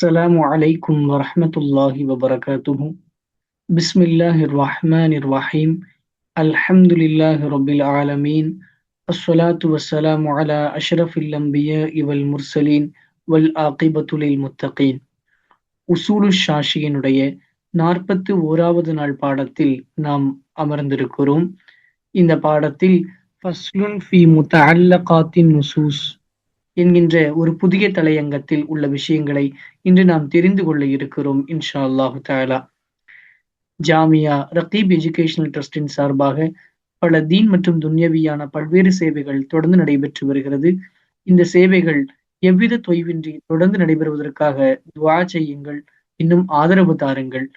السلام عليكم ورحمة الله وبركاته بسم الله الرحمن الرحيم الحمد لله رب العالمين الصلاة والسلام على أشرف الأنبياء والمرسلين والآقبة للمتقين உசூலு ஷாஷியினுடைய நாற்பத்து ஓராவது நாள் பாடத்தில் நாம் அமர்ந்திருக்கிறோம் இந்த பாடத்தில் ஃபஸ்லுன் ஃபி முத்தல்லகாத்தின் நுசூஸ் என்கின்ற ஒரு புதிய தலையங்கத்தில் உள்ள விஷயங்களை இன்று நாம் தெரிந்து கொள்ள இருக்கிறோம் இன்ஷா அல்லாஹு தாலா ஜாமியா ரகீப் எஜுகேஷனல் ட்ரஸ்டின் சார்பாக பல தீன் மற்றும் துன்யவியான பல்வேறு சேவைகள் தொடர்ந்து நடைபெற்று வருகிறது. இந்த சேவைகள் எவ்வித தொய்வின்றி தொடர்ந்து நடைபெறுவதற்காக துவா செய்யுங்கள் இன்னும் ஆதரவு தாருங்கள்.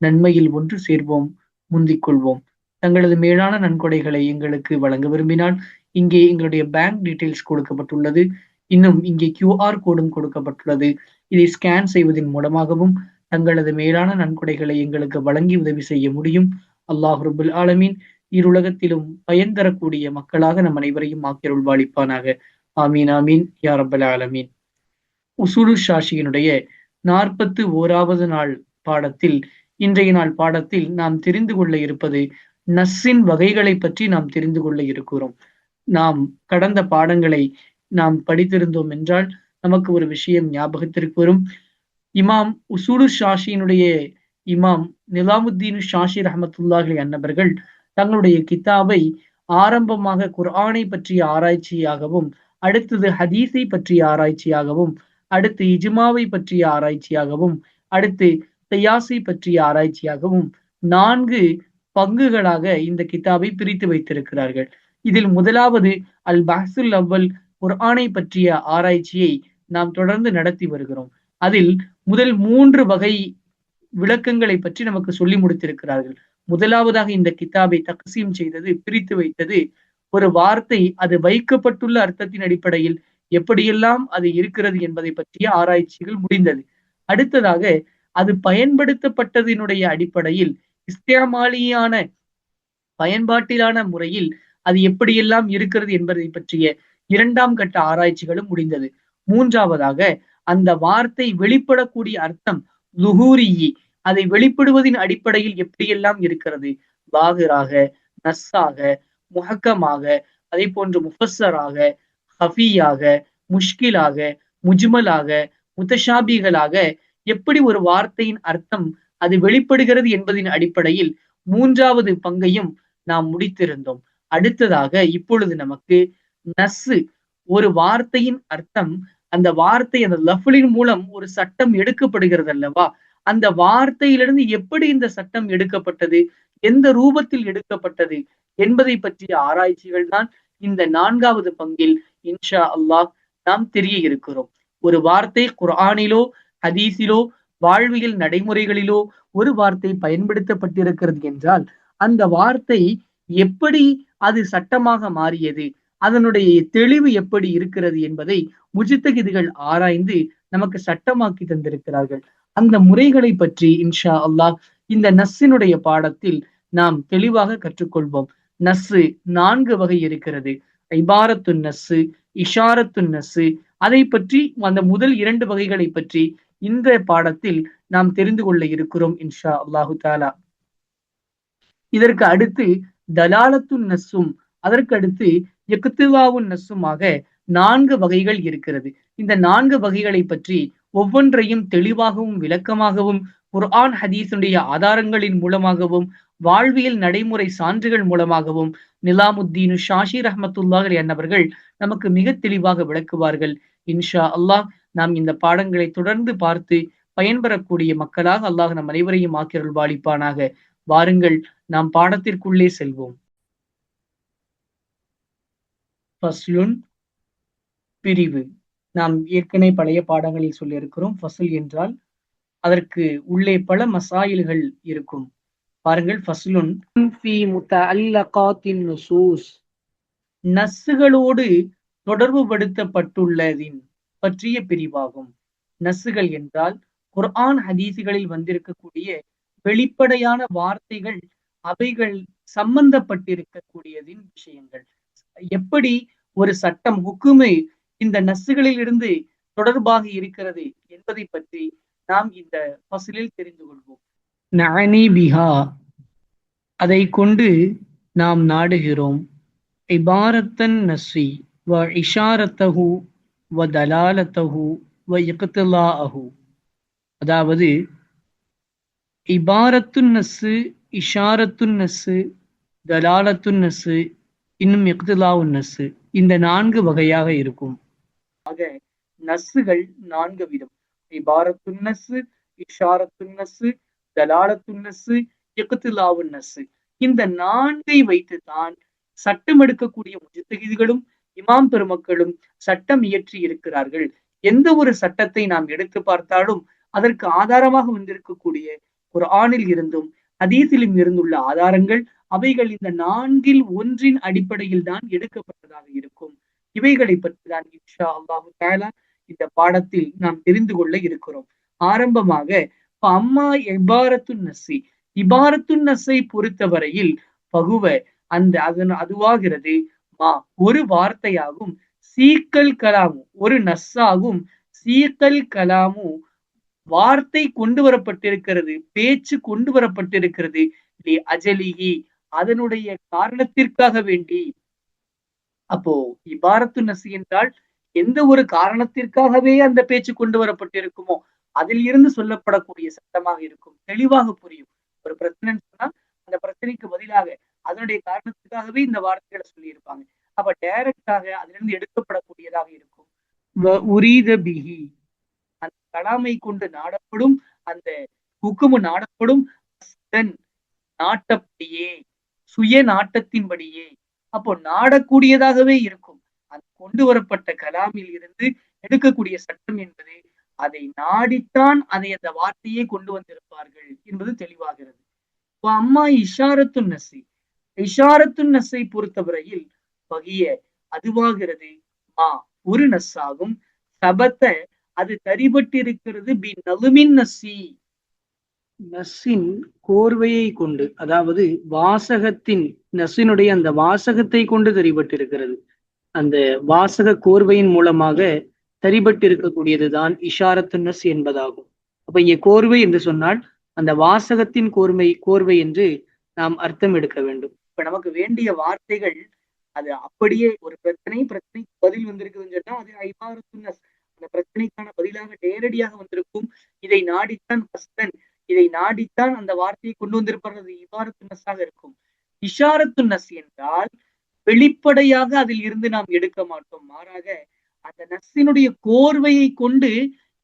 நன்மையில் ஒன்று சேர்வோம் முந்திக் கொள்வோம். தங்களது மேலான நன்கொடைகளை எங்களுக்கு வழங்க விரும்பினால் இங்கே எங்களுடைய பேங்க் டீட்டெயில்ஸ் கொடுக்கப்பட்டுள்ளது. இன்னும் இங்கே கியூஆர் கோடும் கொடுக்கப்பட்டுள்ளது. இதை ஸ்கேன் செய்வதன் மூலமாகவும் தங்களது மேலான நன்கொடைகளை எங்களுக்கு வழங்கி உதவி செய்ய முடியும். அல்லாஹ் ரபுல் ஆலமீன் இருலகத்திலும் பயன் தரக்கூடிய மக்களாக நம் அனைவரையும் ஆக்கியருள் வாழிப்பானாக ஆமீன் ஆமீன் யா ரபுல் ஆலமீன். உசூலு ஷாஷியினுடைய நாற்பத்து ஓராவது நாள் பாடத்தில் இன்றைய நாள் பாடத்தில் நாம் தெரிந்து கொள்ள இருப்பது நஸ்ஸின் வகைகளை பற்றி நாம் தெரிந்து கொள்ள இருக்கிறோம். நாம் கடந்த பாடங்களை நாம் படித்திருந்தோம் என்றால் நமக்கு ஒரு விஷயம் ஞாபகத்திற்கு வரும். இமாம் உசூலு ஷாஷியினுடைய இமாம் நிலாமுத்தீன் ஷாஷி ரஹமத்துல்லாஹி அன்னவர்கள் தங்களுடைய கிதாபை ஆரம்பமாக குர்ஆனை பற்றிய ஆராய்ச்சியாகவும் அடுத்தது ஹதீஸை பற்றிய ஆராய்ச்சியாகவும் அடுத்து இஜ்மாவை பற்றிய ஆராய்ச்சியாகவும் அடுத்து கையாசை பற்றிய ஆராய்ச்சியாகவும் நான்கு பங்குகளாக இந்த கித்தாபை பிரித்து வைத்திருக்கிறார்கள். இதில் முதலாவது அல் பஹசுல் அவ்வல் குர்ஆனை பற்றிய ஆராய்ச்சியை நாம் தொடர்ந்து நடத்தி வருகிறோம். அதில் முதல் மூன்று வகை விளக்கங்களை பற்றி நமக்கு சொல்லி முடித்திருக்கிறார்கள். முதலாவதாக இந்த கிதாபை தக்சீம் செய்தது பிரித்து வைத்தது ஒரு வார்த்தை அது வைக்கப்பட்டுள்ள அர்த்தத்தின் அடிப்படையில் எப்படியெல்லாம் அது இருக்கிறது என்பதை பற்றிய ஆராய்ச்சிகள் முடிந்தது. அடுத்ததாக அது பயன்படுத்தப்பட்டதினுடைய அடிப்படையில் இஸ்தியாமாலியான பயன்பாட்டிலான முறையில் அது எப்படியெல்லாம் இருக்கிறது என்பதை பற்றிய இரண்டாம் கட்ட ஆராய்ச்சிகளும் முடிந்தது. மூன்றாவதாக அந்த வார்த்தை வெளிப்படக்கூடிய அர்த்தம் லுஹூரியி அதை வெளிப்படுவதின் அடிப்படையில் எப்படியெல்லாம் இருக்கிறது? பாகராக நஸ்ஸாக முஹக்கமாக அதே போன்று முஃபஸராக ஹஃபியாக முஷ்கிலாக முஜ்மலாக முத்தஷாபிகளாக எப்படி ஒரு வார்த்தையின் அர்த்தம் அது வெளிப்படுகிறது என்பதின் அடிப்படையில் மூன்றாவது பங்கையும் நாம் முடித்திருந்தோம். அடுத்ததாக இப்பொழுது நமக்கு நஸ்ஸு ஒரு வார்த்தையின் அர்த்தம் அந்த வார்த்தை அந்த லஃபலின் மூலம் ஒரு சட்டம் எடுக்கப்படுகிறது அல்லவா அந்த வார்த்தையிலிருந்து எப்படி இந்த சட்டம் எடுக்கப்பட்டது? எந்த ரூபத்தில் எடுக்கப்பட்டது? என்பதை பற்றிய ஆராய்ச்சிகள் தான் இந்த நான்காவது பங்கில் இன்ஷா அல்லாஹ் நாம் தெரிய இருக்கிறோம். ஒரு வார்த்தை குர்ஆனிலோ ஹதீஸிலோ வாழ்வியல் நடைமுறைகளிலோ ஒரு வார்த்தை பயன்படுத்தப்பட்டிருக்கிறது என்றால் அந்த வார்த்தை எப்படி அது சட்டமாக மாறியது? அதனுடைய தெளிவு எப்படி இருக்கிறது என்பதை முஜித்தகிதிகள் ஆராய்ந்து நமக்கு சட்டமாக்கி தந்திருக்கிறார்கள். அந்த முறைகளை பற்றி இன்ஷா அல்லாஹ் இந்த நஸ்ஸினுடைய பாடத்தில் நாம் தெளிவாக கற்றுக்கொள்வோம். நஸ்ஸு நான்கு வகை இருக்கிறது. ஐபாரத்து நஸ்ஸு இஷாரத்து நஸ்ஸு அதை பற்றி அந்த முதல் இரண்டு வகைகளை பற்றி இந்த பாடத்தில் நாம் தெரிந்து கொள்ள இருக்கிறோம் இன்ஷா அல்லாஹு தாலா. இதற்கு அடுத்து தலாலத்து நஸ்ஸும் அதற்கு அடுத்து எக்குத்துவாவுன் நசுமாக நான்கு வகைகள் இருக்கிறது. இந்த நான்கு வகைகளை பற்றி ஒவ்வொன்றையும் தெளிவாகவும் விளக்கமாகவும் குர்ஆன் ஹதீஸுடைய ஆதாரங்களின் மூலமாகவும் வாழ்வியல் நடைமுறை சான்றுகள் மூலமாகவும் நிலாமுத்தீனு ஷாஷி ரஹமத்துல்லாஹ் என்னவர்கள் நமக்கு மிக தெளிவாக விளக்குவார்கள். இன்ஷா அல்லாஹ் நாம் இந்த பாடங்களை தொடர்ந்து பார்த்து பயன்பெறக்கூடிய மக்களாக அல்லாஹ் நம் அனைவரையும் ஆக்கிரல் வாழிப்பானாக வாருங்கள் நாம் பாடத்திற்குள்ளே செல்வோம். ஃபஸ்லுன் பிரிவு. நாம் ஏற்கனவே பழைய பாடங்களில் சொல்லியிருக்கிறோம் ஃபசல் என்றால் அதற்கு உள்ளே பல மசாயில்கள் இருக்கும். பாருங்கள் ஃபஸ்லுன். நஸ்ஸுகளோடு தொடர்பு படுத்தப்பட்டுள்ளதின் பற்றிய பிரிவாகும். நஸ்ஸுகள் என்றால் குர்ஆன் ஹதீசுகளில் வந்திருக்கக்கூடிய வெளிப்படையான வார்த்தைகள் அவைகள் சம்பந்தப்பட்டிருக்கக்கூடியதின் விஷயங்கள். எப்படி ஒரு சட்டம் ஹுக்குமை இந்த நசுகளில் இருந்து தொடர்பாக இருக்கிறது என்பதை பற்றி நாம் இந்த பசலில் தெரிந்து கொள்வோம். நனி பிஹா. அதை கொண்டு நாம் நாடுகிறோம். இபாரத்தன் நஸ்வி வ இஷாரத்தஹு வ தலாலத்தஹு வ இக்திலாஅஹு. அதாவது இபாரத்துன் நஸ்ஸு இஷாரத்துன் நஸ்ஸு தலாலத்துன் நஸ்ஸு இன்னும் இக்திலாவு நஸ்ஸு இந்த நான்கு வகையாக இருக்கும். ஆக நஸ்ஸுகள் நான்கு விதம். இபாரத்துன் நஸ்ஸு இஷாரத்துன் நஸ்ஸு தலாலத்துன் நஸ்ஸு நஸ்ஸு இந்த நான்கை வைத்துதான் சட்டம் எடுக்கக்கூடிய முஜத்தகிதிகளும் இமாம் பெருமக்களும் சட்டம் இயற்றி இருக்கிறார்கள். எந்த ஒரு சட்டத்தை நாம் எடுத்து பார்த்தாலும் அதற்கு ஆதாரமாக வந்திருக்கக்கூடிய ஒரு ஆணில் இருந்தும் அதீசிலும் இருந்துள்ள ஆதாரங்கள் அவைகள் இந்த நான்கில் ஒன்றின் அடிப்படையில் தான் எடுக்கப்பட்டதாக இருக்கும். இவைகளை பற்றி தான் இன்ஷா அல்லாஹு தாலா இந்த பாடத்தில் நாம் தெரிந்து கொள்ள இருக்கிறோம். ஆரம்பமாக அம்மா இபாரத்து நசி. இபாரத்து நஸை பொறுத்தவரையில் பகுவ அந்த அதன் அதுவாகிறது மா ஒரு வார்த்தையாகும் சீக்கல் கலாமும் ஒரு நஸ்ஸாகும் சீக்கல் கலாமும் வார்த்தை கொண்டு வரப்பட்டிருக்கிறது பேச்சு கொண்டு வரப்பட்டிருக்கிறது அஜலிகி அதனுடைய காரணத்திற்காக வேண்டி. அப்போ இபாரத்து நசி என்றால் எந்த ஒரு காரணத்திற்காகவே அந்த பேச்சு கொண்டு வரப்பட்டிருக்குமோ அதில் இருந்து சொல்லப்படக்கூடிய சட்டமாக இருக்கும் தெளிவாக புரியும். ஒரு பிரச்சனை சொன்னா அந்த பிரச்சனைக்கு பதிலாக அதனுடைய காரணத்துக்காகவே இந்த வார்த்தைகளை சொல்லியிருப்பாங்க. அப்ப டைரக்டாக அதிலிருந்து எடுக்கப்படக்கூடியதாக இருக்கும். உரீத பிஹி அந்த கலாமை கொண்டு நாடப்படும் அந்த ஹுக்குமு நாடப்படும் நாட்டப்படியே. சுய நாட்டத்தின்படியே அப்போ நாடக்கூடியதாகவே இருக்கும். அது கொண்டு வரப்பட்ட கலாமில் இருந்து எடுக்கக்கூடிய சட்டம் என்பது அதை நாடித்தான் அதை அந்த வார்த்தையே கொண்டு வந்திருப்பார்கள் என்பது தெளிவாகிறது. இப்போ அம்மா இஷாரத்து நசை. இஷாரத்து நசை பொறுத்தவரையில் பகிய அதுவாகிறது. மா ஒரு நஸ்ஸாகும் சபத்தை அது தரிபட்டிருக்கிறது பி நலுமின் நசி. நஸ்ஸின் கோர்வையை கொண்டு அதாவது வாசகத்தின் நஸ்ஸினுடைய அந்த வாசகத்தை கொண்டு தரிபட்டிருக்கிறது. அந்த வாசக கோர்வையின் மூலமாக தரிபட்டிருக்கக்கூடியதுதான் இஷாரத்து நஸ் என்பதாகும். அப்ப இங்கே கோர்வை என்று சொன்னால் அந்த வாசகத்தின் கோர்மை கோர்வை என்று நாம் அர்த்தம் எடுக்க வேண்டும். இப்ப நமக்கு வேண்டிய வார்த்தைகள் அது அப்படியே ஒரு பிரச்சனை பிரச்சனைக்கு பதில் வந்திருக்குதுன்னு சொன்னா அது ஐபாரத்து நஸ். அந்த பிரச்சனைக்கான பதிலாக நேரடியாக வந்திருக்கும். இதை நாடித்தான் ஹஸ்தன் இதை நாடித்தான் அந்த வார்த்தையை கொண்டு வந்திருப்பது இபாரத்து நஸ்ஸாக இருக்கும். இஷாரத்து நஸ் என்றால் வெளிப்படையாக அதில் இருந்து நாம் எடுக்க மாட்டோம். மாறாக அந்த நஸ்ஸினுடைய கோர்வையை கொண்டு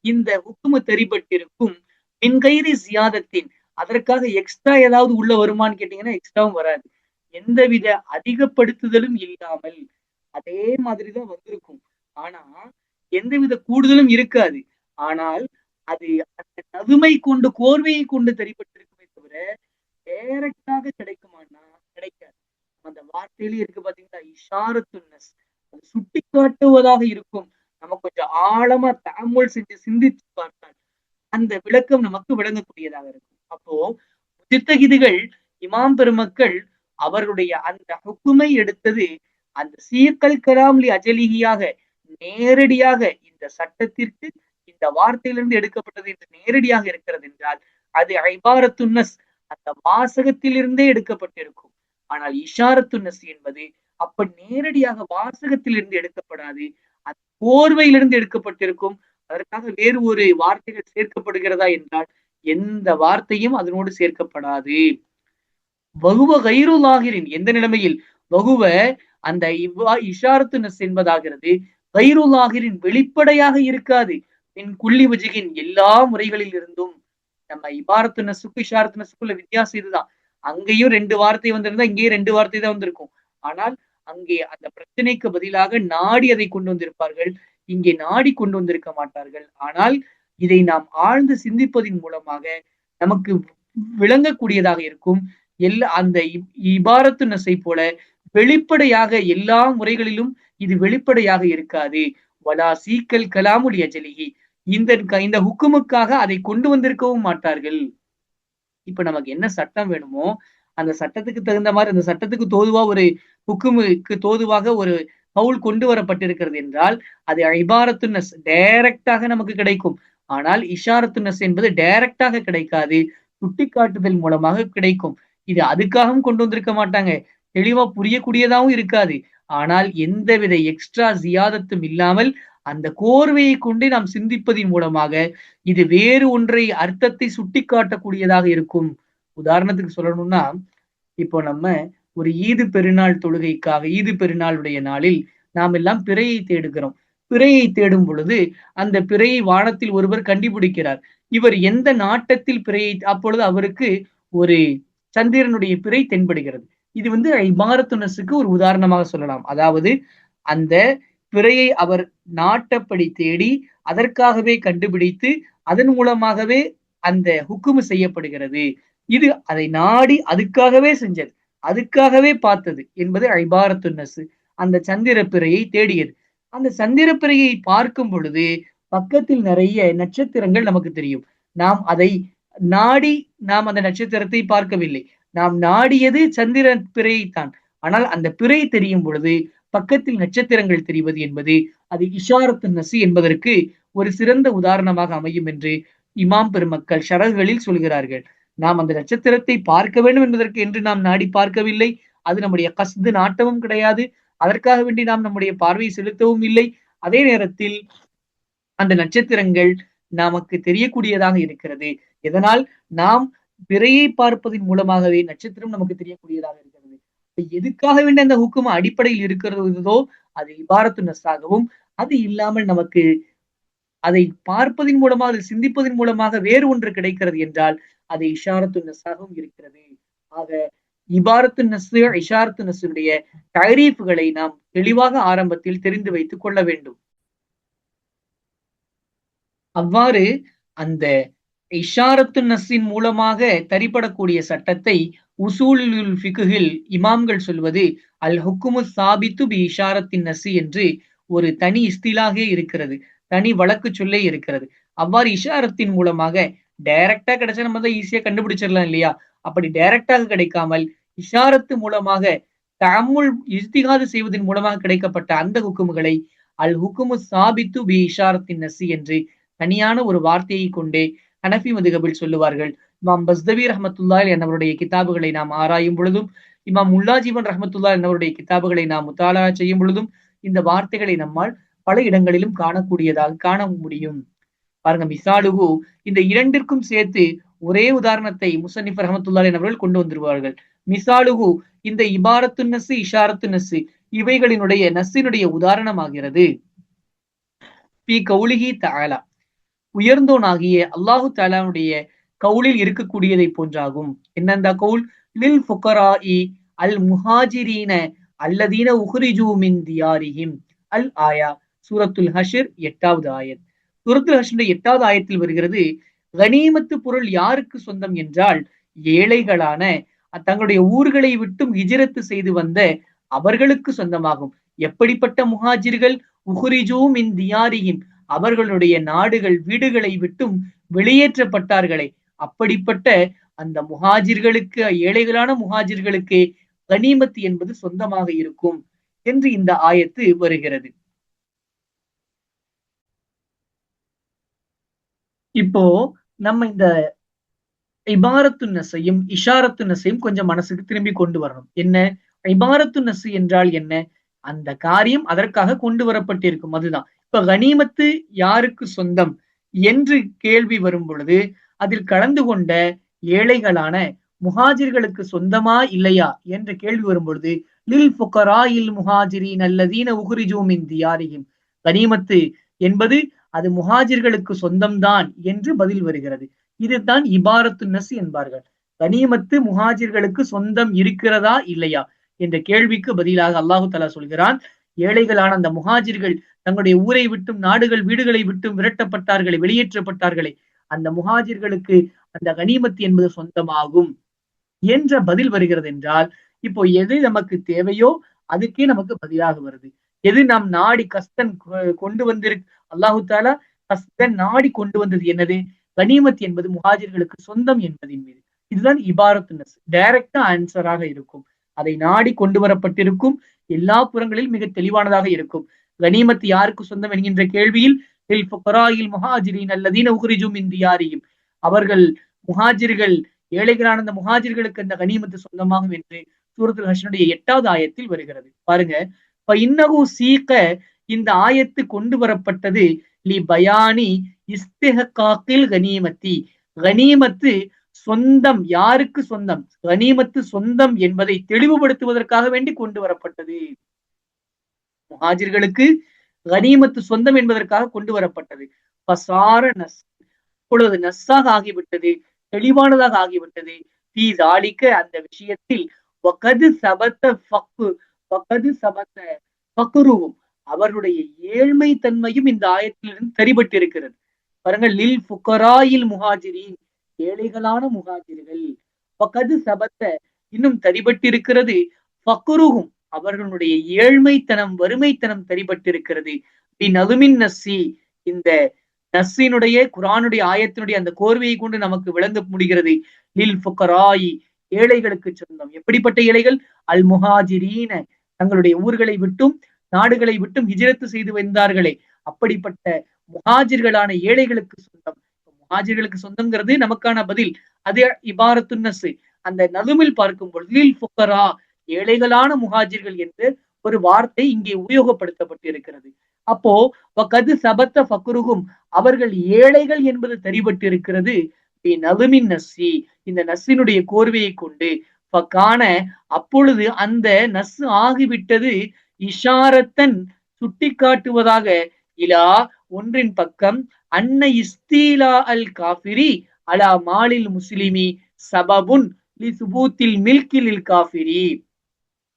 இந்த உக்கும தெரிபட்டிருக்கும். மின்கைரி சியாதத்தின் அதற்காக எக்ஸ்ட்ரா ஏதாவது உள்ள வருமானு கேட்டீங்கன்னா எக்ஸ்ட்ராவும் வராது. எந்தவித அதிகப்படுத்துதலும் இல்லாமல் அதே மாதிரிதான் வந்திருக்கும். ஆனா எந்தவித கூடுதலும் இருக்காது. ஆனால் அது அந்த நதுமை கொண்டு கோர்வையை கொண்டு தெரிப்பட்டிருக்குமே தவிர டைரக்டாக கிடைக்குமானா கிடைக்காது. அந்த வார்த்தையிலே இருக்கு பாத்தீங்கன்னா இஷாரத்துன்னஸ். அது சுட்டி காட்டுவதாக இருக்கும். நம்ம கொஞ்சம் ஆழமா தாமுல் செஞ்சு சிந்தித்து பார்த்தால் அந்த விளக்கம் நமக்கு விளங்கக்கூடியதாக இருக்கும். அப்போ சித்தகிதிகள் இமாம் பெருமக்கள் அவருடைய அந்த ஹுக்குமை எடுத்தது அந்த சீர்கல் கலாம்லி அஜலிகியாக நேரடியாக இந்த சட்டத்திற்கு இந்த வார்த்தையிலிருந்து எடுக்கப்பட்டது என்று நேரடியாக இருக்கிறது என்றால் அது ஐபாரத்துன்னஸ். அந்த வாசகத்திலிருந்தே எடுக்கப்பட்டிருக்கும். ஆனால் இஷாரத்துன்னஸ் என்பது அப்ப நேரடியாக வாசகத்திலிருந்து எடுக்கப்படாது அது போர்வையிலிருந்து எடுக்கப்பட்டிருக்கும். அதற்காக வேறு ஒரு வார்த்தைகள் சேர்க்கப்படுகிறதா என்றால் எந்த வார்த்தையும் அதனோடு சேர்க்கப்படாது. வகுவ கைருலாகிரின் எந்த நிலைமையில்? வகுவ அந்த இவ்வா இஷாரத்து நஸ் என்பதாகிறது கைருலாகிரின் வெளிப்படையாக இருக்காது. பின் குள்ளி வஜிகின் எல்லா முறைகளில் இருந்தும் நம்ம இபாரத்து நசுக்கு இஷாரத்து நசுக்குள்ள வித்தியாசம் இதுதான். அங்கேயும் ரெண்டு வார்த்தை வந்திருந்தா இங்கேயும் ரெண்டு வார்த்தை தான் வந்திருக்கும். ஆனால் அங்கே அந்த பிரச்சனைக்கு பதிலாக நாடி அதை கொண்டு வந்திருப்பார்கள். இங்கே நாடி கொண்டு வந்திருக்க மாட்டார்கள். ஆனால் இதை நாம் ஆழ்ந்து சிந்திப்பதின் மூலமாக நமக்கு விளங்கக்கூடியதாக இருக்கும். எல்லா அந்த இபாரத்து நசை போல வெளிப்படையாக எல்லா முறைகளிலும் இது வெளிப்படையாக இருக்காது. வலா சீக்கல் கலாமுடைய ஜலிகி இந்த இந்த ஹுக்குமுக்காக அதை கொண்டு வந்திருக்கவும் மாட்டார்கள். இப்ப நமக்கு என்ன சட்டம் வேணுமோ அந்த சட்டத்துக்கு தகுந்த மாதிரி அந்த சட்டத்துக்கு தோதுவா ஒரு ஹுக்குமுக்கு தோதுவாக ஒரு பவுல் கொண்டு வரப்பட்டிருக்கிறது என்றால் அது ஐபாரத்துனஸ் டைரக்டாக நமக்கு கிடைக்கும். ஆனால் இஷாரத்துனஸ் என்பது டைரக்டாக கிடைக்காது. சுட்டிக்காட்டுதல் மூலமாக கிடைக்கும். இது அதுக்காகவும் கொண்டு வந்திருக்க மாட்டாங்க. தெளிவா புரியக்கூடியதாகவும் இருக்காது. ஆனால் எந்தவித எக்ஸ்ட்ரா ஜியாதத்தும் இல்லாமல் அந்த கோர்வையை கொண்டே நாம் சிந்திப்பதின் மூலமாக இது வேறு ஒன்றை அர்த்தத்தை சுட்டி காட்டக்கூடியதாக இருக்கும். உதாரணத்துக்கு சொல்லணும்னா இப்போ நம்ம ஒரு ஈது பெருநாள் தொழுகைக்காக ஈது பெருநாளுடைய நாளில் நாம் எல்லாம் பிறையை தேடுகிறோம். பிறையை தேடும் பொழுது அந்த பிறையை வானத்தில் ஒருவர் கண்டுபிடிக்கிறார். இவர் எந்த நாட்டத்தில் பிறையை அப்பொழுது அவருக்கு ஒரு சந்திரனுடைய பிறை தென்படுகிறது. இது வந்து இமாரத்துனஸுக்கு ஒரு உதாரணமாக சொல்லலாம். அதாவது அந்த பிறையை அவர் நாட்டப்படி தேடி அதற்காகவே கண்டுபிடித்து அதன் மூலமாகவே அந்த ஹுக்குமு செய்யப்படுகிறது. இது அதை நாடி அதுக்காகவே செஞ்சது அதுக்காகவே பார்த்தது என்பது ஐபாரத்துன்னசு அந்த சந்திர பிறையை தேடியது. அந்த சந்திர பிறையை பார்க்கும் பொழுது பக்கத்தில் நிறைய நட்சத்திரங்கள் நமக்கு தெரியும். நாம் அதை நாடி நாம் அந்த நட்சத்திரத்தை பார்க்கவில்லை. நாம் நாடியது சந்திர பிறையைத்தான். ஆனால் அந்த பிறை தெரியும் பொழுது பக்கத்தில் நட்சத்திரங்கள் தெரிவது என்பது அது இஷாரத்து நசு என்பதற்கு ஒரு சிறந்த உதாரணமாக அமையும் என்று இமாம் பெருமக்கள் ஷரகுகளில் சொல்கிறார்கள். நாம் அந்த நட்சத்திரத்தை பார்க்க வேண்டும் என்பதற்கு என்று நாம் நாடி பார்க்கவில்லை. அது நம்முடைய கஸ்து நாட்டமும் கிடையாது. அதற்காக வேண்டி நாம் நம்முடைய பார்வையை செலுத்தவும் இல்லை. அதே நேரத்தில் அந்த நட்சத்திரங்கள் நமக்கு தெரியக்கூடியதாக இருக்கிறது. இதனால் நாம் பிறையை பார்ப்பதன் மூலமாகவே நட்சத்திரம் நமக்கு தெரியக்கூடியதாக இருக்கிறது. எதுக்காக வேண்டிய அந்த ஹுக்கும் அடிப்படையில் இருக்கிறதோ அது இபாரத்து நஸ்ஸாகவும் அது இல்லாமல் நமக்கு அதை பார்ப்பதன் மூலமாக அதை சிந்திப்பதன் மூலமாக வேறு ஒன்று கிடைக்கிறது என்றால் அது இஷாரத்து நஸ்ஸாகவும் இருக்கிறது. ஆக இபாரத்து நஸ்ஸு இஷாரத்து நசுடைய தரீஃப்களை நாம் தெளிவாக ஆரம்பத்தில் தெரிந்து வைத்துக் கொள்ள வேண்டும். அவ்வாறு அந்த இஷாரத்து நஸ்ஸின் மூலமாக தரிப்படக்கூடிய சட்டத்தை உசூலுல் ஃபிகுகில் இமாம்கள் சொல்வது அல் ஹுக்குமு சாபித்து பி இஷாரத்தின் நஸ்ஸி என்று ஒரு தனி இஸ்திலாக இருக்கிறது தனி வழக்கு சொல்லே இருக்கிறது. அவ்வாறு இஷாரத்தின் மூலமாக டைரக்டா கிடைச்சா நம்ம தான் ஈஸியா கண்டுபிடிச்சிடலாம் இல்லையா? அப்படி டைரக்டாக கிடைக்காமல் இஷாரத்து மூலமாக தமுல் இஸ்திகாது செய்வதன் மூலமாக கிடைக்கப்பட்ட அந்த ஹுக்குமுகளை அல் ஹுக்குமு சாபித்து பி இஷாரத்தின் நசி என்று தனியான ஒரு வார்த்தையை கொண்டே ஹனஃபி மதுகபில் சொல்லுவார்கள். இமாம் பஸ்தவி ரஹமத்துல்லா என்னவருடைய கிதாபுகளை நாம் ஆராயும் பொழுதும் இமாம் முல்லாஜீவன் ரஹமத்துல்லா என்னவருடைய கிதாபுகளை நாம் முத்தாலா செய்யும் பொழுதும் இந்த வார்த்தைகளை நம்மால் பல இடங்களிலும் காணக்கூடியதாக காண முடியும். பாருங்க மிசாலுகு இந்த இரண்டிற்கும் சேர்த்து ஒரே உதாரணத்தை முசன்னிப் ரஹமத்துல்லா என்பவர்கள் கொண்டு வந்துருவார்கள். மிசாலுகு இந்த இபாரத்து நசு இஷாரத்து நசு இவைகளினுடைய நசினுடைய உதாரணமாகிறது. பி கௌலிகி தாலா உயர்ந்தோனாகிய அல்லாஹு தாலாவுடைய கவுலில் இருக்கக்கூடியதை போன்றாகும். என்னந்த கவுல்? லில் ஃபுகராஇ அல் முஹாஜிரீன அல்லதீன உஹ்ரிஜூ மின் தியாரிஹிம். அல் ஆயா சூரத்துல் ஹஷிர் எட்டாவது ஆயத். சூரத்துல் ஹஷருடைய எட்டாவது ஆயத்தில் வருகிறது கனீமத்து பொருள் யாருக்கு சொந்தம் என்றால் ஏழைகளான தங்களுடைய ஊர்களை விட்டும் இஜிரத்து செய்து வந்த அவர்களுக்கு சொந்தமாகும். எப்படிப்பட்ட முஹாஜிர்கள்? உஹ்ரிஜூ மின் தியாரிஹிம். அவர்களுடைய நாடுகள் வீடுகளை விட்டும் வெளியேற்றப்பட்டார்களே. அப்படிப்பட்ட அந்த முஹாஜிர்களுக்கு ஏழைகளான முஹாஜிர்களுக்கு கனிமத் என்பது சொந்தமாக இருக்கும் என்று இந்த ஆயத்து வருகிறது. இப்போ நம்ம இந்த இபாரத்து நசையும் இஷாரத்து நசையும் கொஞ்சம் மனசுக்கு திரும்பி கொண்டு வரணும். என்ன? இபாரத்து நசு என்றால் என்ன? அந்த காரியம் அதற்காக கொண்டு வரப்பட்டிருக்கும். அதுதான். இப்ப கனிமத்து யாருக்கு சொந்தம் என்று கேள்வி வரும் பொழுது அதில் கலந்து கொண்ட ஏழைகளான முஹாஜிர்களுக்கு சொந்தமா இல்லையா என்ற கேள்வி வரும் பொழுது லில் புக்கரா முஹாஜிரின் அல்லதீன உகுரிஜூமின் தியாரியும் கனிமத்து என்பது அது முஹாஜிர்களுக்கு சொந்தம்தான் என்று பதில் வருகிறது. இதுதான் இபாரத்து நஸ் என்பார்கள். கனிமத்து முஹாஜிர்களுக்கு சொந்தம் இருக்கிறதா இல்லையா என்ற கேள்விக்கு பதிலாக அல்லாஹு தலா சொல்கிறான் ஏழைகளான அந்த முஹாஜிர்கள் தங்களுடைய ஊரை விட்டும் நாடுகள் வீடுகளை விட்டும் விரட்டப்பட்டார்களே வெளியேற்றப்பட்டார்களே அந்த முகாஜிர்களுக்கு அந்த கனிமத்து என்பது சொந்தமாகும் என்ற பதில் வருகிறது என்றால் இப்போ எது நமக்கு தேவையோ அதுக்கே நமக்கு பதிலாக வருது. எது நாம் நாடி கஸ்தன் கொண்டு வந்திரு அல்லாஹு தாலா கஸ்தன் நாடி கொண்டு வந்தது என்னது? கனிமத் என்பது முஹாஜிர்களுக்கு சொந்தம் என்பதின் மீது. இதுதான் இபாரத்து டைரக்டா ஆன்சராக இருக்கும். அதை நாடி கொண்டு வரப்பட்டிருக்கும் எல்லா புறங்களிலும் மிக தெளிவானதாக இருக்கும். கனிமத்து யாருக்கு சொந்தம் என்கின்ற கேள்வியில் முஹாஜிரின் அல்லதீன உக்ரிஜு இந்தியாரியும் அவர்கள் முஹாஜிர்கள் ஏழைகளான அந்த முஹாஜிர்களுக்கு அந்த கனிமத்து சொந்தமாகும் என்று சூரத்துல் ஹஷனுடைய எட்டாவது ஆயத்தில் வருகிறது. பாருங்க இப்ப இன்னகு சீக்க இந்த ஆயத்து கொண்டு வரப்பட்டது லி பயானி இஸ்திஹகாக்கில் கனிமத்தி. கனிமத்து சொந்தம் யாருக்கு சொந்தம்? கனிமத்து சொந்தம் என்பதை தெளிவுபடுத்துவதற்காக வேண்டி கொண்டு வரப்பட்டது. முஹாஜிர்களுக்கு கனிமத்து சொந்தம் என்பதற்காக கொண்டு வரப்பட்டது. பசார நஸ் இப்பொழுது நஸ்ஸாக ஆகிவிட்டது தெளிவானதாக ஆகிவிட்டது. பி தாளிக்க அந்த விஷயத்தில் வகது சபத்த ஃபக்கு வகது சபத்த ஃபக்குருவும் அவருடைய ஏழ்மை தன்மையும் இந்த ஆயத்திலிருந்து தெரிபட்டிருக்கிறது பாருங்கள் லில் புக்கராயில் முஹாஜிரின் ஏழைகளான முகாஜிர்கள் வகது சபத்த இன்னும் தரிபட்டிருக்கிறது பக்குருகும் அவர்களுடைய ஏழ்மைத்தனம் வறுமைத்தனம் தெரிபட்டிருக்கிறது பி. நஸ்ஸி இந்த நஸ்ஸினுடைய குரானுடைய ஆயத்தினுடைய அந்த கோர்வையை கொண்டு நமக்கு விளங்க முடிகிறது. லில் ஃபுகராயி ஏழைகளுக்கு சொந்தம். எப்படிப்பட்ட ஏழைகள்? அல் முஹாஜிரீன தங்களுடைய ஊர்களை விட்டும் நாடுகளை விட்டும் ஹிஜரத்து செய்து வந்தார்களே. அப்படிப்பட்ட முஹாஜிர்களான ஏழைகளுக்கு சொந்தம். முஹாஜிர்களுக்கு சொந்தம்ங்கிறது நமக்கான பதில். அது இபாரத்து அந்த நதுமில் பார்க்கும் பொழுது லில் ஃபுகரா ஏழைகளான முஹாஜிர்கள் என்று ஒரு வார்த்தை இங்கே உபயோகப்படுத்தப்பட்டிருக்கிறது. அப்போ கது சபத்த பக்ருகும் அவர்கள் ஏழைகள் என்பது தெரிபட்டு இருக்கிறது நலுமின் நஸ்ஸி இந்த நஸ்ஸினுடைய கோர்வையை கொண்டு காண அப்பொழுது அந்த நஸ் ஆகிவிட்டது. இஷாரத்தன் சுட்டிக்காட்டுவதாக இலா ஒன்றின் பக்கம் அன்ன இஸ்தீலா அல் காஃபிரி அலா மாலில் முஸ்லிமி சபபுன் லி சுபூத்தில் மில்கில் காஃபிரி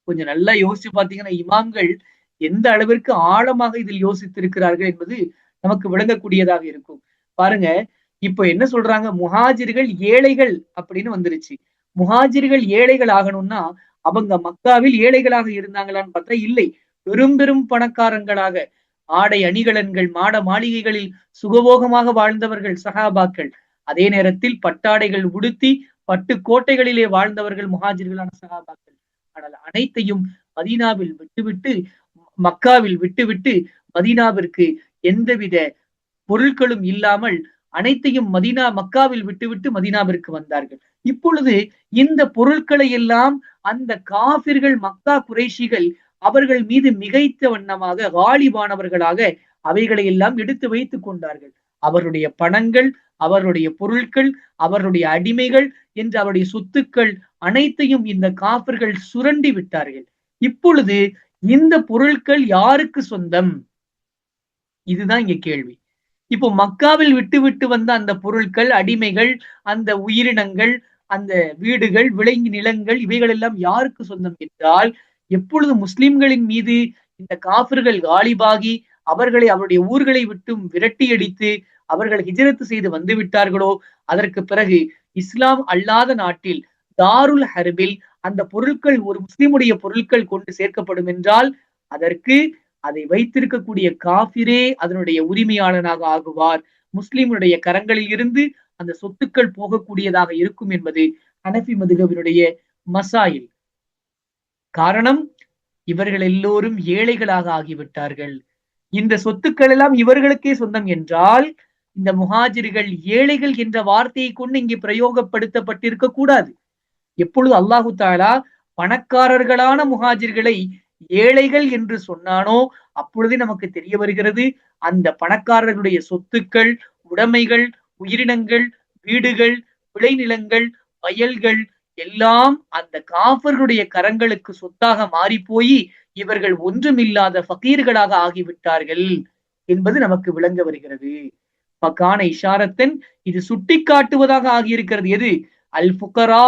கொஞ்சம் நல்லா யோசிச்சு பாத்தீங்கன்னா இமாம்கள் எந்த அளவிற்கு ஆழமாக இதில் யோசித்திருக்கிறார்கள் என்பது நமக்கு விளங்கக்கூடியதாக இருக்கும். பாருங்க இப்போ என்ன சொல்றாங்க? முஹாஜிர்கள் ஏழைகள் அப்படின்னு வந்துருச்சு. முஹாஜிர்கள் ஏழைகள் ஆகணும்னா அவங்க மக்காவில் ஏழைகளாக இருந்தாங்களான்னு பார்த்தா இல்லை. பெரும் பெரும் பணக்காரங்களாக ஆடை அணிகலன்கள் மாட மாளிகைகளில் சுகபோகமாக வாழ்ந்தவர்கள் சஹாபாக்கள். அதே நேரத்தில் பட்டாடைகள் உடுத்தி பட்டு கோட்டைகளிலே வாழ்ந்தவர்கள் முஹாஜிர்களான சஹாபாக்கள். ஆனால் அனைத்தையும் மதீனாவில் விட்டுவிட்டு மக்காவில் விட்டுவிட்டு மதீனாவிற்கு எந்தவித பொருட்களும் இல்லாமல் அனைத்தையும் மதீனா மக்காவில் விட்டுவிட்டு மதீனாவிற்கு வந்தார்கள். இப்பொழுது இந்த பொருட்களை எல்லாம் அந்த காபிர்கள் மக்கா குறைஷிகள் அவர்கள் மீது மிகைத்த வண்ணமாக காலிபானவர்களாக அவைகளை எல்லாம் எடுத்து வைத்துக் கொண்டார்கள். அவருடைய பணங்கள் அவருடைய பொருட்கள் அவருடைய அடிமைகள் என்று அவருடைய சொத்துக்கள் அனைத்தையும் இந்த காப்பர்கள் சுரண்டி விட்டார்கள். இப்பொழுது இந்த பொருட்கள் யாருக்கு சொந்தம்? இதுதான் இங்க கேள்வி. இப்போ மக்காவில் விட்டு விட்டு வந்த அந்த பொருட்கள் அடிமைகள் அந்த உயிரினங்கள் அந்த வீடுகள் விளங்கி நிலங்கள் இவைகள் எல்லாம் யாருக்கு சொந்தம் என்றால் எப்பொழுது முஸ்லிம்களின் மீது இந்த காஃபர்கள் காலிபாகி அவர்களை அவருடைய ஊர்களை விட்டும் விரட்டி அடித்து அவர்கள் ஹிஜரத்து செய்து வந்து விட்டார்களோ அதற்கு பிறகு இஸ்லாம் அல்லாத நாட்டில் தாருல் ஹர்பில் அந்த பொருட்கள் ஒரு முஸ்லிமுடைய பொருட்கள் கொண்டு சேர்க்கப்படும் என்றால் அதற்கு அதை வைத்திருக்கக்கூடிய காபிரே அதனுடைய உரிமையாளனாக ஆகுவார். முஸ்லிமுடைய கரங்களில் இருந்து அந்த சொத்துக்கள் போகக்கூடியதாக இருக்கும் என்பது ஹனஃபி மதுகவினுடைய மசாயில். காரணம் இவர்கள் எல்லோரும் ஏழைகளாக ஆகிவிட்டார்கள். இந்த சொத்துக்கள் எல்லாம் இவர்களுக்கே சொந்தம் என்றால் இந்த முஹாஜிர்கள் ஏழைகள் என்ற வார்த்தையை கொண்டு இங்கே பிரயோகப்படுத்தப்பட்டிருக்க கூடாது. எப்பொழுது அல்லாஹு தாலா பணக்காரர்களான முஹாஜிர்களை ஏழைகள் என்று சொன்னானோ அப்பொழுதே நமக்கு தெரிய வருகிறது அந்த பணக்காரர்களுடைய சொத்துக்கள் உடைமைகள் உயிரினங்கள் வீடுகள் விளைநிலங்கள் வயல்கள் எல்லாம் அந்த காஃபர்களுடைய கரங்களுக்கு சொத்தாக மாறி போய் இவர்கள் ஒன்றுமில்லாத ஃபகீர்களாக ஆகிவிட்டார்கள் என்பது நமக்கு விளங்க வருகிறது. பக்கான இஷாரத்தன் இது சுட்டி காட்டுவதாக ஆகியிருக்கிறது. எது? அல் புக்கரா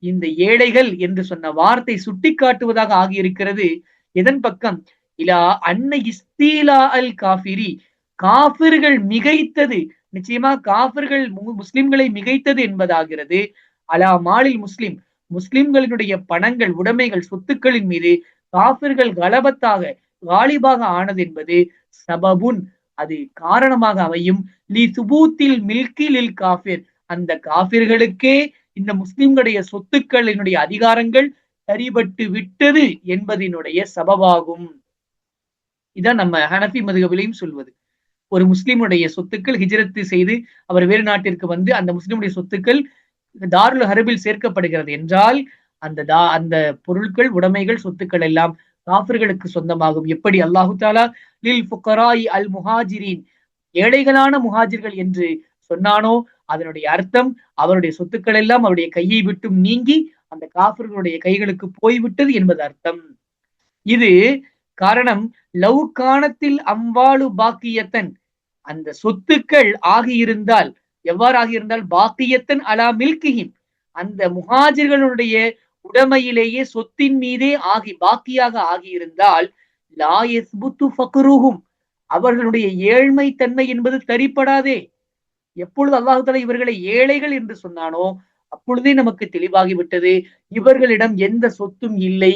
இந்த ஏழைகள் என்று சொன்ன வார்த்தை சுட்டி காட்டுவதாக ஆகியிருக்கிறது. எதன் பக்கம்? இலா அன்ன இஸ்தீலா அல் காஃபிரி. காஃபிர்கள் மிகைத்தது. நிச்சயமா காஃபிர்கள் முஸ்லிம்களை மிகைத்தது என்பதாகிறது. அலா மாலில் முஸ்லிம். முஸ்லிம்களினுடைய பணங்கள் உடைமைகள் சொத்துக்களின் மீது காஃபிர்கள் கலபத்தாக காலிபாக ஆனது என்பது சபபுன். அது காரணமாக அமையும். லி சுபூத்தில் மில்கிலில் காஃபிர். அந்த காஃபிர்களுக்கே இந்த முஸ்லிம்களுடைய சொத்துக்களினுடைய அதிகாரங்கள் சரிபட்டு விட்டது என்பதனுடைய சபவாகும் இதான் நம்ம ஹனஃபி மதுகபிலையும் சொல்வது. ஒரு முஸ்லிமுடைய சொத்துக்கள் ஹிஜரத்து செய்து அவர் வேறு நாட்டிற்கு வந்து அந்த முஸ்லிமுடைய சொத்துக்கள் தாருல் ஹரபில் சேர்க்கப்படுகிறது என்றால் அந்த தா அந்த பொருட்கள் உடைமைகள் சொத்துக்கள் எல்லாம் காஃபர்களுக்கு சொந்தமாகும். எப்படி? அல்லாஹு தாலா லில் புக்கராய் அல் முஹாஜிரின். ஏழைகளான முஹாஜிர்கள் என்று சொன்னானோ அதனுடைய அர்த்தம் அவருடைய சொத்துக்கள் எல்லாம் அவருடைய கையை விட்டும் நீங்கி அந்த காஃபர்களுடைய கைகளுக்கு போய்விட்டது என்பது அர்த்தம். இது காரணம் லவ் காணத்தில் அம்பாலு பாக்கியத்தன். அந்த சொத்துக்கள் ஆகியிருந்தால் எவ்வாறு ஆகியிருந்தால்? பாக்கியத்தன் அலா மில்கிஹிம். அந்த முஹாஜிர்களுடைய உடமையிலேயே சொத்தின் மீதே ஆகி பாக்கியாக ஆகியிருந்தால் லாயஸ் புத்து ஃபக்ருஹும். அவர்களுடைய ஏழ்மை தன்மை என்பது தரிப்படாதே. எப்பொழுது அல்லாஹால இவர்களை ஏழைகள் என்று சொன்னானோ அப்பொழுதே நமக்கு தெளிவாகிவிட்டது இவர்களிடம் எந்த சொத்தும் இல்லை.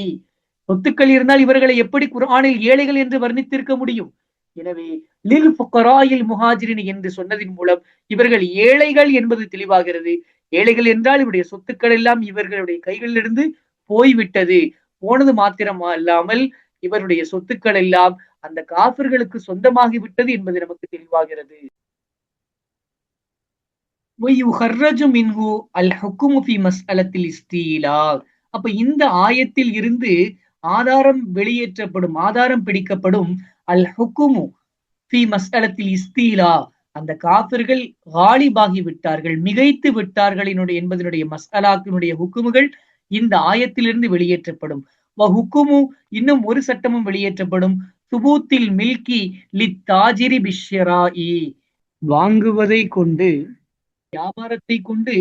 சொத்துக்கள் இருந்தால் இவர்களை எப்படி குரானில் ஏழைகள் என்று வர்ணித்திருக்க முடியும்? எனவே லில் புக்கராயில் முஹாஜிரின் என்று சொன்னதின் மூலம் இவர்கள் ஏழைகள் என்பது தெளிவாகிறது. ஏழைகள் என்றால் இவருடைய சொத்துக்கள் எல்லாம் இவர்களுடைய கைகளிலிருந்து போய்விட்டது. போனது மாத்திரம் அல்லாமல் இவருடைய சொத்துக்கள் எல்லாம் அந்த காபிர்களுக்கு சொந்தமாகிவிட்டது என்பது நமக்கு தெளிவாகிறது மின்ஹு அல் ஹுக்குமு ஃபி மஸ்அலத்தில் இஸ்தீலா அப்ப இந்த ஆயத்தில் இருந்து ஆதாரம் வெளியேற்றப்படும் ஆதாரம் பிடிக்கப்படும் அல் ஹுக்குமு ஃபி மஸ்அலத்தில் இஸ்தீலா. அந்த காபிர்கள் காலிபாகி விட்டார்கள் மிகைத்து விட்டார்கள் என்பதனுடைய மஸ்அலாக்கினுடைய ஹுக்குமுகள் இந்த ஆயத்திலிருந்து வெளியேற்றப்படும். வ ஹுக்குமு இன்னும் ஒரு சட்டமும் வெளியேற்றப்படும். சுபூத்தில் மில்கி லி தாஜிரி பிஷ்யராயி வாங்குவதை கொண்டு வியாபாரத்தை கொண்டு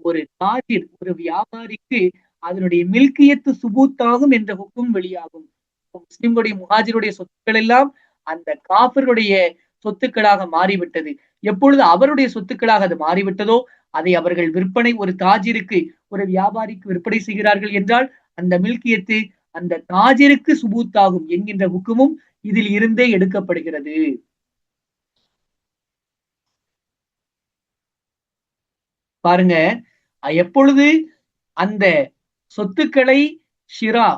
ஒரு தாஜிர் ஒரு வியாபாரிக்கு அதனுடைய மில்கியத்து சுபூத்தாகும் என்ற ஹுக்கும் வெளியாகும். முஸ்லிம்களுடைய முஹாஜிருடைய சொத்துக்கள் எல்லாம் அந்த காஃபருடைய சொத்துக்களாக மாறிவிட்டது. எப்பொழுது அவருடைய சொத்துக்களாக அது மாறிவிட்டதோ அதை அவர்கள் விற்பனை ஒரு தாஜிருக்கு ஒரு வியாபாரிக்கு விற்பனை செய்கிறார்கள் என்றால் அந்த மில்கியத்து அந்த தாஜிருக்கு சுபூத்தாகும் என்கின்ற ஹுக்குமும் இதில் இருந்தே எடுக்கப்படுகிறது. பாருங்க எப்பொழுது அந்த சொத்துக்களை ஷிரா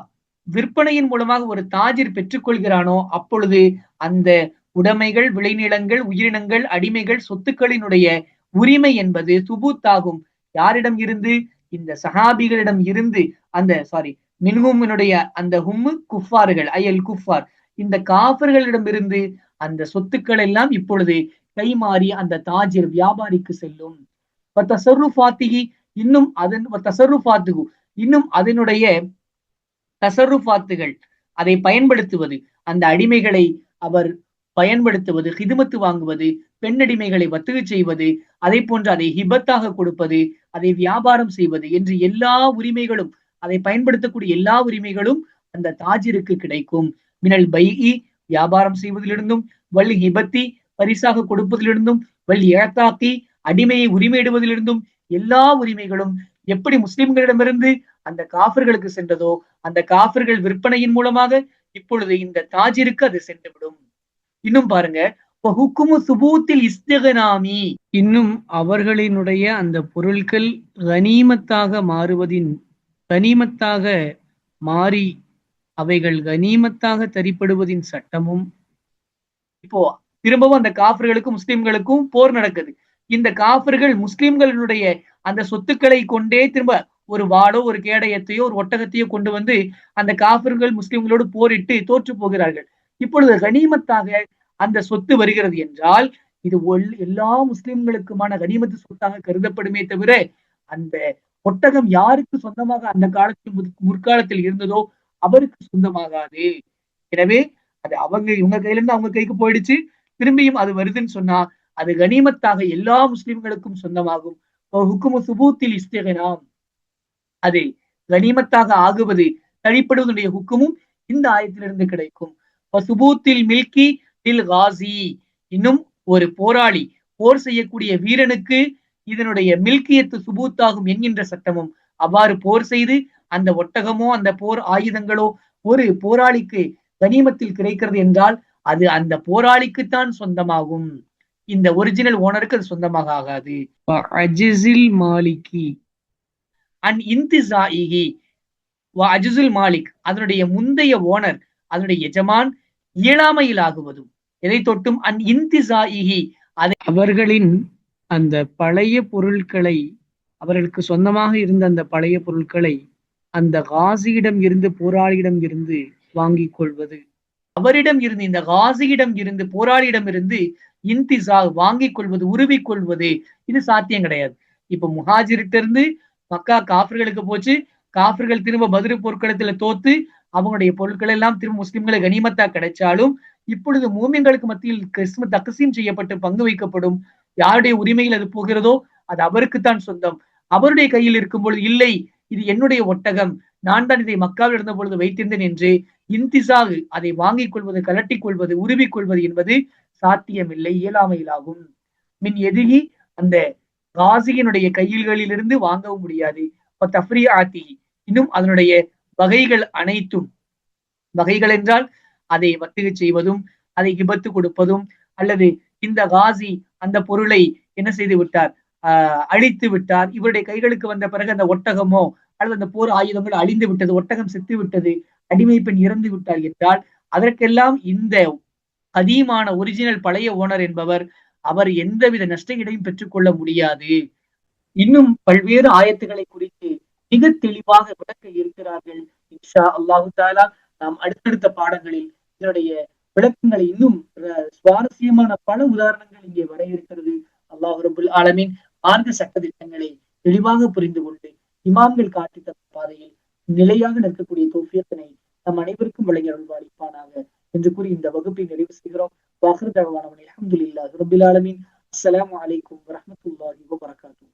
விற்பனையின் மூலமாக ஒரு தாஜிர் பெற்றுக்கொள்கிறானோ அப்பொழுது அந்த உடைமைகள் விளைநிலங்கள் உயிரினங்கள் அடிமைகள் சொத்துக்களினுடைய உரிமை என்பது சுபூத்தாகும் யாரிடம் இருந்து? இந்த சஹாபிகளிடம் இருந்து அந்த சாரி மின்ஹுமினுடைய அந்த ஹும்மு குஃபார்கள் அயல் குஃபார். இந்த காஃபர்களிடம் இருந்து அந்த சொத்துக்கள் எல்லாம் இப்பொழுது கைமாறி அந்த தாஜிர் வியாபாரிக்கு செல்லும். தசருஃபாத்திகி இன்னும் அதன் தசருஃபாத்துகு இன்னும் அதனுடைய தசருஃபாத்துகள் அதை பயன்படுத்துவது அந்த அடிமைகளை அவர் பயன்படுத்துவது ஹிதுமத்து வாங்குவது பெண்ணடிமைகளை வத்துகு செய்வது அதை போன்று அதை ஹிபத்தாக கொடுப்பது அதை வியாபாரம் செய்வது என்று எல்லா உரிமைகளும் அதை பயன்படுத்தக்கூடிய எல்லா உரிமைகளும் அந்த தாஜிருக்கு கிடைக்கும். மினல் பைஇ வியாபாரம் செய்வதிலிருந்தும் வல் ஹிபத்தி பரிசாக கொடுப்பதிலிருந்தும் வல் இழத்தாக்கி அடிமையை உரிமையிடுவதிலிருந்தும் எல்லா உரிமைகளும் எப்படி முஸ்லிம்களிடமிருந்து அந்த காஃபர்களுக்கு சென்றதோ அந்த காஃபர்கள் விற்பனையின் மூலமாக இப்பொழுது இந்த தாஜிருக்கு அது சென்றுவிடும். இன்னும் பாருங்க ஹுக்குமு சுபூத்தில் இஸ்தகனாமி. இன்னும் அவர்களினுடைய அந்த பொருட்கள் கனீமத்தாக மாறுவதின் கனீமத்தாக மாறி அவைகள் கனீமத்தாக தரிப்படுவதின் சட்டமும் இப்போ திரும்பவும் அந்த காஃபர்களுக்கும் முஸ்லிம்களுக்கும் போர் நடக்குது. இந்த காஃபர்கள் முஸ்லிம்களினுடைய அந்த சொத்துக்களை கொண்டே திரும்ப ஒரு வாடோ ஒரு கேடயத்தையோ ஒரு ஒட்டகத்தையோ கொண்டு வந்து அந்த காஃபர்கள் முஸ்லிம்களோடு போரிட்டு தோற்று போகிறார்கள். இப்பொழுது கனிமத்தாக அந்த சொத்து வருகிறது என்றால் இது எல்லா முஸ்லிம்களுக்குமான கனிமத்து சொத்தாக கருதப்படுமே தவிர அந்த ஒட்டகம் யாருக்கு சொந்தமாக அந்த காலத்தில் முற்காலத்தில் இருந்ததோ அவருக்கு சொந்தமாகாது. எனவே அது அவங்க இவங்க கையில இருந்து அவங்க கைக்கு போயிடுச்சு. திரும்பியும் அது வருதுன்னு சொன்னா அது கனிமத்தாக எல்லா முஸ்லிம்களுக்கும் சொந்தமாகும். ஹுக்குமு சுபூத்தில் இஸ்திகனாம். அது கனிமத்தாக ஆகுவது தழிப்படுவதனுடைய ஹுக்குமும் இந்த ஆயத்திலிருந்து கிடைக்கும். சுபூத்தில் மில்கி தில் காசி. இன்னும் ஒரு போராளி போர் செய்யக்கூடிய வீரனுக்கு இதனுடைய மில்கியத்து சுபூத்தாகும் என்கின்ற சட்டமும் அவ்வாறு போர் செய்து அந்த ஒட்டகமோ அந்த போர் ஆயுதங்களோ ஒரு போராளிக்கு கனிமத்தில் கிடைக்கிறது என்றால் அது அந்த போராளிக்குத்தான் சொந்தமாகும். இந்த ஒரிஜினல் ஓனருக்கு அது சொந்தமாக ஆகாது. அஜிசில் மாலிகி. அண்ட் இன்திசாயிகி அஜுசுல் மாலிக் அதனுடைய முந்தைய ஓனர் அதனுடைய எஜமான் இயலாமையில் ஆகுவதும். எதை தொட்டும் அன் இன்திசாயிஹி அதை அவர்களின் அந்த பழைய பொருட்களை அவர்களுக்கு சொந்தமாக இருந்த அந்த பழைய பொருட்களை அந்த காசியிடம் இருந்து போராளியிடம் இருந்து வாங்கிக் கொள்வது. அவரிடம் இருந்து இந்த காசியிடம் இருந்து போராளியிடம் இருந்து இன்திசா வாங்கி கொள்வது உருவி கொள்வது. இது சாத்தியம் கிடையாது. இப்ப முஹாஜிர்கிட்ட இருந்து மக்கா காஃபர்களுக்கு போச்சு. காஃபர்கள் திரும்ப பதிரு பொருட்களத்துல தோத்து அவங்களுடைய பொருட்கள் எல்லாம் திரும்ப முஸ்லிம்களை கனிமத்தா கிடைச்சாலும் இப்பொழுது மூமியங்களுக்கு மத்தியில் கிறிஸ்துவ தக்கசீம் செய்யப்பட்டு பங்கு வைக்கப்படும். யாருடைய உரிமையில் அது போகிறதோ அது அவருக்குத்தான் சொந்தம். அவருடைய கையில் இருக்கும் பொழுது இல்லை இது என்னுடைய ஒட்டகம். நான் தான் இதை மக்காவில் இருந்த பொழுது வைத்திருந்தேன் என்று இன்திசாகு அதை வாங்கிக் கொள்வது கலட்டிக் கொள்வது உருவிக் கொள்வது என்பது சாத்தியமில்லை இயலாமையிலாகும். மின் எதிரி அந்த காசியினுடைய கையில்களிலிருந்து வாங்கவும் முடியாது. ஆத்தி இன்னும் அதனுடைய வகைகள் அனைத்தும். வகைகள் என்றால் அதை வர்த்தக செய்வதும் அதை விபத்து கொடுப்பதும் அல்லது இந்த காசி அந்த பொருளை என்ன செய்து விட்டார்? ஆஹ் அழித்து விட்டார். இவருடைய கைகளுக்கு வந்த பிறகு அந்த ஒட்டகமோ அல்லது அந்த போர் ஆயுதங்கள் அழிந்து விட்டது ஒட்டகம் செத்து விட்டது அடிமை பெண் இறந்து விட்டார் என்றால் அதற்கெல்லாம் இந்த கதீமான ஒரிஜினல் பழைய ஓனர் என்பவர் அவர் எந்தவித நஷ்டங்களையும் பெற்றுக்கொள்ள முடியாது. இன்னும் பல்வேறு ஆயத்துகளை குறித்து மிக தெளிவாக விளக்க இருக்கிறார்கள். இன்ஷா அல்லாஹு தாலா நாம் அடுத்தடுத்த பாடங்களில் இதனுடைய விளக்கங்களை இன்னும் சுவாரஸ்யமான பல உதாரணங்கள் இங்கே வர இருக்கிறது. அல்லாஹு ரபுல் ஆலமின் மார்க்க சட்ட திட்டங்களை தெளிவாக புரிந்து கொண்டு இமாம்கள் காட்டி தந்த பாதையில் நிலையாக நிற்கக்கூடிய தோஃபியத்தினை நம் அனைவருக்கும் வழங்கி அருள்வாளிப்பானாக. என்று கூறி இந்த வகுப்பை நிறைவு செய்கிறோம். வாஹர் தகவானவன் அலமதுல்லா ரபுல் ஆலமின். அஸ்லாம் வலைக்கும் வரமத்துல்லாஹி வபரகாத்தூ